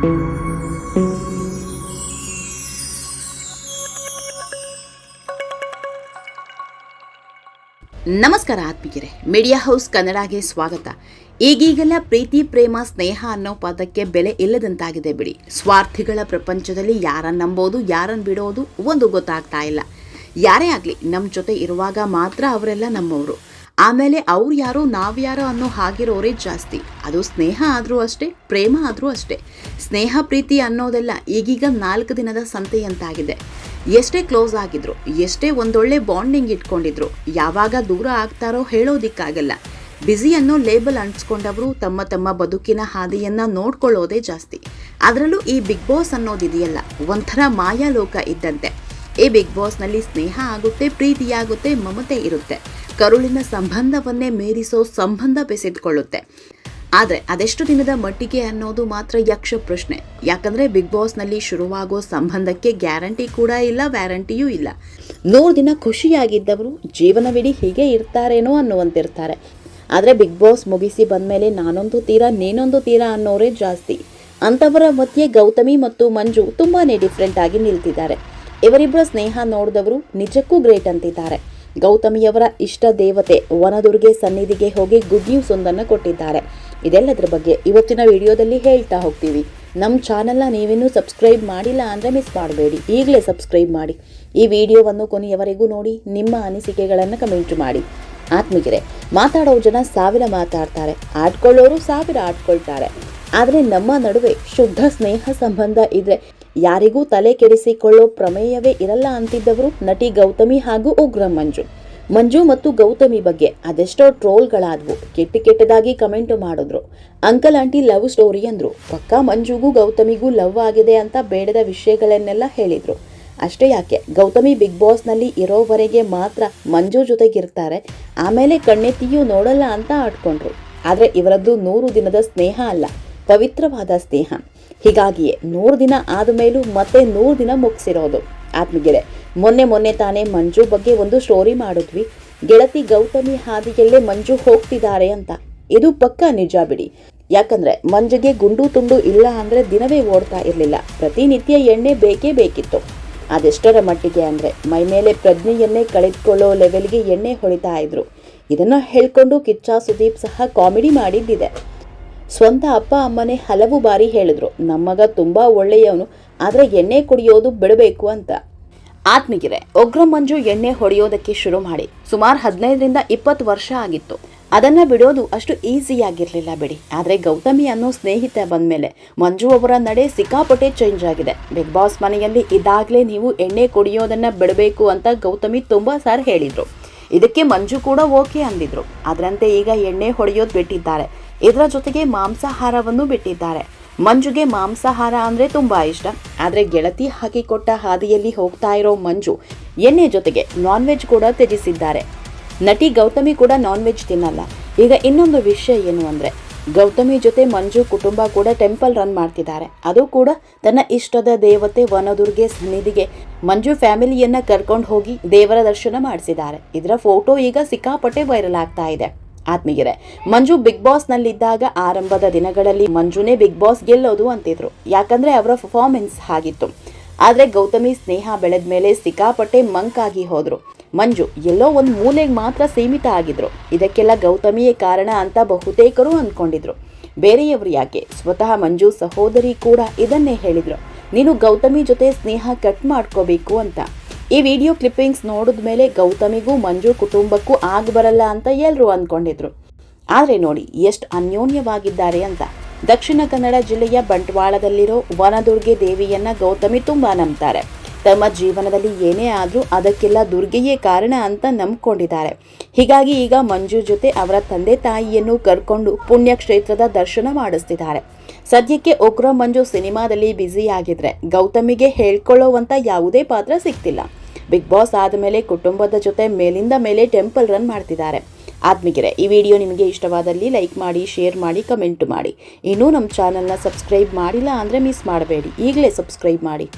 ನಮಸ್ಕಾರ ಆತ್ಮೀಯರೇ media house ಕನ್ನಡಗೆ ಸ್ವಾಗತ. ಈಗೀಗೆಲ್ಲ ಪ್ರೀತಿ, ಪ್ರೇಮ, ಸ್ನೇಹ ಅನ್ನೋ ಪದಕ್ಕೆ ಬೆಲೆ ಇಲ್ಲದಂತಾಗಿದೆ ಬಿಡಿ. ಸ್ವಾರ್ಥಿಗಳ ಪ್ರಪಂಚದಲ್ಲಿ ಯಾರನ್ನ ನಂಬೋದು, ಯಾರನ್ನ ಬಿಡೋದು ಒಂದು ಗೊತ್ತಾಗ್ತಾ ಇಲ್ಲ. ಯಾರೇ ಆಗಲಿ ನಮ್ಮ ಜೊತೆ ಇರುವಾಗ ಮಾತ್ರ ಅವರೆಲ್ಲ ನಮ್ಮವರು. ಆಮೇಲೆ ಅವ್ರು ಯಾರೋ ನಾವ್ಯಾರೋ ಅನ್ನೋ ಹಾಗಿರೋರೇ ಜಾಸ್ತಿ. ಅದು ಸ್ನೇಹ ಆದರೂ ಅಷ್ಟೇ, ಪ್ರೇಮ ಆದರೂ ಅಷ್ಟೇ. ಸ್ನೇಹ, ಪ್ರೀತಿ ಅನ್ನೋದೆಲ್ಲ ಈಗೀಗ ನಾಲ್ಕು ದಿನದ ಸಂತೆಯಂತಾಗಿದೆ. ಎಷ್ಟೇ ಕ್ಲೋಸ್ ಆಗಿದ್ರು, ಎಷ್ಟೇ ಒಂದೊಳ್ಳೆ ಬಾಂಡಿಂಗ್ ಇಟ್ಕೊಂಡಿದ್ರು, ಯಾವಾಗ ದೂರ ಆಗ್ತಾರೋ ಹೇಳೋದಿಕ್ಕಾಗಲ್ಲ. ಬ್ಯುಸಿ ಅನ್ನೋ ಲೇಬಲ್ ಅಂಟಿಸ್ಕೊಂಡವರು ತಮ್ಮ ತಮ್ಮ ಬದುಕಿನ ಹಾದಿಯನ್ನ ನೋಡ್ಕೊಳ್ಳೋದೇ ಜಾಸ್ತಿ. ಅದರಲ್ಲೂ ಈ ಬಿಗ್ ಬಾಸ್ ಅನ್ನೋದಿದೆಯಲ್ಲ, ಒಂಥರ ಮಾಯಾಲೋಕ ಇದ್ದಂತೆ. ಈ ಬಿಗ್ ಬಾಸ್ನಲ್ಲಿ ಸ್ನೇಹ ಆಗುತ್ತೆ ಪ್ರೀತಿಯಾಗುತ್ತೆ ಮಮತೆ ಇರುತ್ತೆ. ಕರುಳಿನ ಸಂಬಂಧವನ್ನೇ ಮೀರಿಸೋ ಸಂಬಂಧ ಬೆಸೆದುಕೊಳ್ಳುತ್ತೆ. ಆದರೆ ಅದೆಷ್ಟು ದಿನದ ಮಟ್ಟಿಗೆ ಅನ್ನೋದು ಮಾತ್ರ ಯಕ್ಷ ಪ್ರಶ್ನೆ. ಯಾಕಂದ್ರೆ ಬಿಗ್ ಬಾಸ್ನಲ್ಲಿ ಶುರುವಾಗೋ ಸಂಬಂಧಕ್ಕೆ ಗ್ಯಾರಂಟಿ ಕೂಡ ಇಲ್ಲ, ವ್ಯಾರಂಟಿಯೂ ಇಲ್ಲ. ನೂರು ದಿನ ಖುಷಿಯಾಗಿದ್ದವರು ಜೀವನವಿಡೀ ಹೀಗೆ ಇರ್ತಾರೇನೋ ಅನ್ನುವಂತಿರ್ತಾರೆ. ಆದರೆ ಬಿಗ್ ಬಾಸ್ ಮುಗಿಸಿ ಬಂದಮೇಲೆ ನಾನೊಂದು ತೀರ, ನೀನೊಂದು ತೀರ ಅನ್ನೋರೇ ಜಾಸ್ತಿ. ಅಂಥವರ ಮಧ್ಯೆ ಗೌತಮಿ ಮತ್ತು ಮಂಜು ತುಂಬಾ ಡಿಫ್ರೆಂಟ್ ಆಗಿ ನಿಲ್ತಿದ್ದಾರೆ. ಇವರಿಬ್ಬರ ಸ್ನೇಹ ನೋಡಿದವರು ನಿಜಕ್ಕೂ ಗ್ರೇಟ್ ಅಂತಿದ್ದಾರೆ. ಗೌತಮಿಯವರ ಇಷ್ಟ ದೇವತೆ ವನದುರ್ಗೆ ಸನ್ನಿಧಿಗೆ ಹೋಗಿ ಗುಡ್ ನ್ಯೂಸ್ ಒಂದನ್ನು ಕೊಟ್ಟಿದ್ದಾರೆ. ಇದೆಲ್ಲದರ ಬಗ್ಗೆ ಇವತ್ತಿನ ವಿಡಿಯೋದಲ್ಲಿ ಹೇಳ್ತಾ ಹೋಗ್ತೀವಿ. ನಮ್ಮ ಚಾನಲ್ನ ನೀವಿನ್ನೂ ಸಬ್ಸ್ಕ್ರೈಬ್ ಮಾಡಿಲ್ಲ ಅಂದರೆ ಮಿಸ್ ಮಾಡಬೇಡಿ. ಈಗಲೇ ಸಬ್ಸ್ಕ್ರೈಬ್ ಮಾಡಿ. ಈ ವಿಡಿಯೋವನ್ನು ಕೊನೆಯವರೆಗೂ ನೋಡಿ, ನಿಮ್ಮ ಅನಿಸಿಕೆಗಳನ್ನು ಕಮೆಂಟ್ ಮಾಡಿ. ಆತ್ಮಗಿರೆ ಮಾತಾಡೋ ಜನ ಸಾವಿರ ಮಾತಾಡ್ತಾರೆ. ಆಡ್ಕೊಳ್ಳೋರು ಸಾವಿರ ಆಡ್ಕೊಳ್ತಾರೆ. ಆದರೆ ನಮ್ಮ ನಡುವೆ ಶುದ್ಧ ಸ್ನೇಹ ಸಂಬಂಧ ಇದ್ರೆ ಯಾರಿಗೂ ತಲೆ ಕೆಡಿಸಿಕೊಳ್ಳೋ ಪ್ರಮೇಯವೇ ಇರಲ್ಲ ಅಂತಿದ್ದವರು ನಟಿ ಗೌತಮಿ ಹಾಗೂ ಉಗ್ರ ಮಂಜು. ಮಂಜು ಮತ್ತು ಗೌತಮಿ ಬಗ್ಗೆ ಅದೆಷ್ಟೋ ಟ್ರೋಲ್ಗಳಾದ್ವು. ಕೆಟ್ಟ ಕೆಟ್ಟದಾಗಿ ಕಮೆಂಟ್ ಮಾಡಿದ್ರು. ಅಂಕಲ್ ಆಂಟಿ ಲವ್ ಸ್ಟೋರಿ ಅಂದ್ರು. ಪಕ್ಕ ಮಂಜುಗೂ ಗೌತಮಿಗೂ ಲವ್ ಆಗಿದೆ ಅಂತ ಬೇಡದ ವಿಷಯಗಳನ್ನೆಲ್ಲ ಹೇಳಿದ್ರು. ಅಷ್ಟೇ ಯಾಕೆ? ಗೌತಮಿ ಬಿಗ್ ಬಾಸ್ನಲ್ಲಿ ಇರೋವರೆಗೆ ಮಾತ್ರ ಮಂಜು ಜೊತೆಗಿರ್ತಾರೆ. ಆಮೇಲೆ ಕಣ್ಣೆತ್ತಿಯೂ ನೋಡಲ್ಲ ಅಂತ ಆಡ್ಕೊಂಡ್ರು. ಆದರೆ ಇವರದ್ದು ನೂರು ದಿನದ ಸ್ನೇಹ ಅಲ್ಲ. ಪವಿತ್ರವಾದ ಸ್ನೇಹ. ಹೀಗಾಗಿಯೇ ನೂರು ದಿನ ಆದ ಮೇಲೂ ಮತ್ತೆ ನೂರು ದಿನ ಮುಗಿಸಿರೋದು. ಆತ್ಮಗೆರೆ ಮೊನ್ನೆ ಮೊನ್ನೆ ತಾನೇ ಮಂಜು ಬಗ್ಗೆ ಒಂದು ಸ್ಟೋರಿ ಮಾಡಿದ್ವಿ. ಗೆಳತಿ ಗೌತಮಿ ಹಾದಿಯಲ್ಲೇ ಮಂಜು ಹೋಗ್ತಿದ್ದಾರೆ ಅಂತ. ಇದು ಪಕ್ಕ ನಿಜ ಬಿಡಿ. ಯಾಕಂದ್ರೆ ಮಂಜುಗೆ ಗುಂಡು ತುಂಡು ಇಲ್ಲ ಅಂದ್ರೆ ದಿನವೇ ಓಡ್ತಾ ಇರಲಿಲ್ಲ. ಪ್ರತಿನಿತ್ಯ ಎಣ್ಣೆ ಬೇಕೇ ಬೇಕಿತ್ತು. ಅದೆಷ್ಟರ ಮಟ್ಟಿಗೆ ಅಂದ್ರೆ ಮೈ ಮೇಲೆ ಪ್ರಜ್ಞೆಯನ್ನೇ ಕಳೆದುಕೊಳ್ಳೋ ಲೆವೆಲ್ಗೆ ಎಣ್ಣೆ ಹೊಳಿತಾ ಇದ್ರು. ಇದನ್ನ ಹೇಳ್ಕೊಂಡು ಕಿಚ್ಚ ಸುದೀಪ್ ಸಹ ಕಾಮಿಡಿ ಮಾಡಿದ್ದಿದೆ. ಸ್ವಂತ ಅಪ್ಪ ಅಮ್ಮನೇ ಹಲವು ಬಾರಿ ಹೇಳಿದ್ರು, ನಮ್ಮಗ ತುಂಬಾ ಒಳ್ಳೆಯವನು, ಆದರೆ ಎಣ್ಣೆ ಕುಡಿಯೋದು ಬಿಡಬೇಕು ಅಂತ. ಆತ್ಮಗಿರೆ ಉಗ್ರ ಮಂಜು ಎಣ್ಣೆ ಹೊಡೆಯೋದಕ್ಕೆ ಶುರು ಮಾಡಿ, ಸುಮಾರು ಹದಿನೈದರಿಂದ ಇಪ್ಪತ್ತು ವರ್ಷ ಆಗಿತ್ತು. ಅದನ್ನ ಬಿಡೋದು ಅಷ್ಟು ಈಸಿಯಾಗಿರಲಿಲ್ಲ ಬಿಡಿ, ಆದರೆ ಗೌತಮಿ ಅನ್ನೋ ಸ್ನೇಹಿತ ಬಂದ್ಮೇಲೆ ಮಂಜು ಅವರ ನಡೆ ಸಿಕ್ಕಾಪಟ್ಟೆ ಚೇಂಜ್ ಆಗಿದೆ. ಬಿಗ್ ಬಾಸ್ ಮನೆಯಲ್ಲಿ ಇದಾಗ್ಲೇ ನೀವು ಎಣ್ಣೆ ಕುಡಿಯೋದನ್ನ ಬಿಡಬೇಕು ಅಂತ ಗೌತಮಿ ತುಂಬಾ ಸಾರಿ ಹೇಳಿದ್ರು. ಇದಕ್ಕೆ ಮಂಜು ಕೂಡ ಓಕೆ ಅಂದಿದ್ರು. ಅದರಂತೆ ಈಗ ಎಣ್ಣೆ ಹೊಡೆಯೋದು ಬಿಟ್ಟಿದ್ದಾರೆ. ಇದರ ಜೊತೆಗೆ ಮಾಂಸಾಹಾರವನ್ನು ಬಿಟ್ಟಿದ್ದಾರೆ. ಮಂಜುಗೆ ಮಾಂಸಾಹಾರ ಅಂದ್ರೆ ತುಂಬಾ ಇಷ್ಟ. ಆದ್ರೆ ಗೆಳತಿ ಹಾಕಿಕೊಟ್ಟ ಹಾದಿಯಲ್ಲಿ ಹೋಗ್ತಾ ಇರೋ ಮಂಜು ಎಣ್ಣೆ ಜೊತೆಗೆ ನಾನ್ ವೆಜ್ ಕೂಡ ತ್ಯಜಿಸಿದ್ದಾರೆ. ನಟಿ ಗೌತಮಿ ಕೂಡ ನಾನ್ ವೆಜ್ ತಿನ್ನಲ್ಲ. ಈಗ ಇನ್ನೊಂದು ವಿಷಯ ಏನು ಅಂದ್ರೆ, ಗೌತಮಿ ಜೊತೆ ಮಂಜು ಕುಟುಂಬ ಕೂಡ ಟೆಂಪಲ್ ರನ್ ಮಾಡ್ತಿದ್ದಾರೆ. ಅದು ಕೂಡ ತನ್ನ ಇಷ್ಟದ ದೇವತೆ ವನದುರ್ಗೆ ಸನ್ನಿಧಿಗೆ ಮಂಜು ಫ್ಯಾಮಿಲಿಯನ್ನ ಕರ್ಕೊಂಡು ಹೋಗಿ ದೇವರ ದರ್ಶನ ಮಾಡಿಸಿದ್ದಾರೆ. ಇದರ ಫೋಟೋ ಈಗ ಸಿಕ್ಕಾಪಟ್ಟೆ ವೈರಲ್ ಆಗ್ತಾ ಇದೆ. ಆತ್ಮೀಯರೇ, ಮಂಜು ಬಿಗ್ ಬಾಸ್ನಲ್ಲಿದ್ದಾಗ ಆರಂಭದ ದಿನಗಳಲ್ಲಿ ಮಂಜುನೇ ಬಿಗ್ ಬಾಸ್ ಗೆಲ್ಲೋದು ಅಂತಿದ್ರು. ಯಾಕಂದ್ರೆ ಅವರ ಪರ್ಫಾರ್ಮೆನ್ಸ್ ಆಗಿತ್ತು ಆದ್ರೆ ಗೌತಮಿ ಸ್ನೇಹ ಬೆಳೆದ ಮೇಲೆ ಸಿಕ್ಕಾಪಟ್ಟೆ ಮಂಕಾಗಿ ಹೋದರು ಹೋದ್ರು. ಮಂಜು ಎಲ್ಲೋ ಒಂದು ಮೂಲೆಗೆ ಮಾತ್ರ ಸೀಮಿತ ಆಗಿದ್ರು. ಇದಕ್ಕೆಲ್ಲ ಗೌತಮಿಯೇ ಕಾರಣ ಅಂತ ಬಹುತೇಕರು ಅಂದ್ಕೊಂಡಿದ್ರು ಬೇರೆಯವರು ಯಾಕೆ? ಸ್ವತಃ ಮಂಜು ಸಹೋದರಿ ಕೂಡ ಇದನ್ನೇ ಹೇಳಿದ್ರು. ನೀನು ಗೌತಮಿ ಜೊತೆ ಸ್ನೇಹ ಕಟ್ ಮಾಡ್ಕೋಬೇಕು ಅಂತ. ಈ ವಿಡಿಯೋ ಕ್ಲಿಪ್ಪಿಂಗ್ಸ್ ನೋಡಿದ ಮೇಲೆ ಗೌತಮಿಗೂ ಮಂಜು ಕುಟುಂಬಕ್ಕೂ ಆಗ ಬರಲ್ಲ ಅಂತ ಎಲ್ಲರೂ ಅಂದ್ಕೊಂಡಿದ್ರು ಆದರೆ ನೋಡಿ, ಎಷ್ಟು ಅನ್ಯೋನ್ಯವಾಗಿದ್ದಾರೆ ಅಂತ. ದಕ್ಷಿಣ ಕನ್ನಡ ಜಿಲ್ಲೆಯ ಬಂಟ್ವಾಳದಲ್ಲಿರೋ ವನದುರ್ಗೆ ದೇವಿಯನ್ನ ಗೌತಮಿ ತುಂಬಾ ನಂಬ್ತಾರೆ. ತಮ್ಮ ಜೀವನದಲ್ಲಿ ಏನೇ ಆದರೂ ಅದಕ್ಕೆಲ್ಲ ದುರ್ಗೆಯೇ ಕಾರಣ ಅಂತ ನಂಬ್ಕೊಂಡಿದ್ದಾರೆ. ಹೀಗಾಗಿ ಈಗ ಮಂಜು ಜೊತೆ ಅವರ ತಂದೆ ತಾಯಿಯನ್ನು ಕರ್ಕೊಂಡು ಪುಣ್ಯಕ್ಷೇತ್ರದ ದರ್ಶನ ಮಾಡಿಸ್ತಿದ್ದಾರೆ. ಸದ್ಯಕ್ಕೆ ಉಗ್ರ ಮಂಜು ಸಿನಿಮಾದಲ್ಲಿ ಬ್ಯುಸಿ ಆಗಿದ್ರೆ ಗೌತಮಿಗೆ ಹೇಳ್ಕೊಳ್ಳೋವಂಥ ಯಾವುದೇ ಪಾತ್ರ ಸಿಗ್ತಿಲ್ಲ. ಬಿಗ್ ಬಾಸ್ ಆದಮೇಲೆ ಕುಟುಂಬದ ಜೊತೆ ಮೇಲಿಂದ ಮೇಲೆ ಟೆಂಪಲ್ ರನ್ ಮಾಡ್ತಿದ್ದಾರೆ. ಆತ್ಮಿಗೆರೆ ಈ ವಿಡಿಯೋ ನಿಮಗೆ ಇಷ್ಟವಾದಲ್ಲಿ ಲೈಕ್ ಮಾಡಿ, ಶೇರ್ ಮಾಡಿ, ಕಮೆಂಟ್ ಮಾಡಿ. ಇನ್ನೂ ನಮ್ಮ ಚಾನಲ್ನ ಸಬ್ಸ್ಕ್ರೈಬ್ ಮಾಡಿಲ್ಲ ಅಂದರೆ ಮಿಸ್ ಮಾಡಬೇಡಿ. ಈಗಲೇ ಸಬ್ಸ್ಕ್ರೈಬ್ ಮಾಡಿ.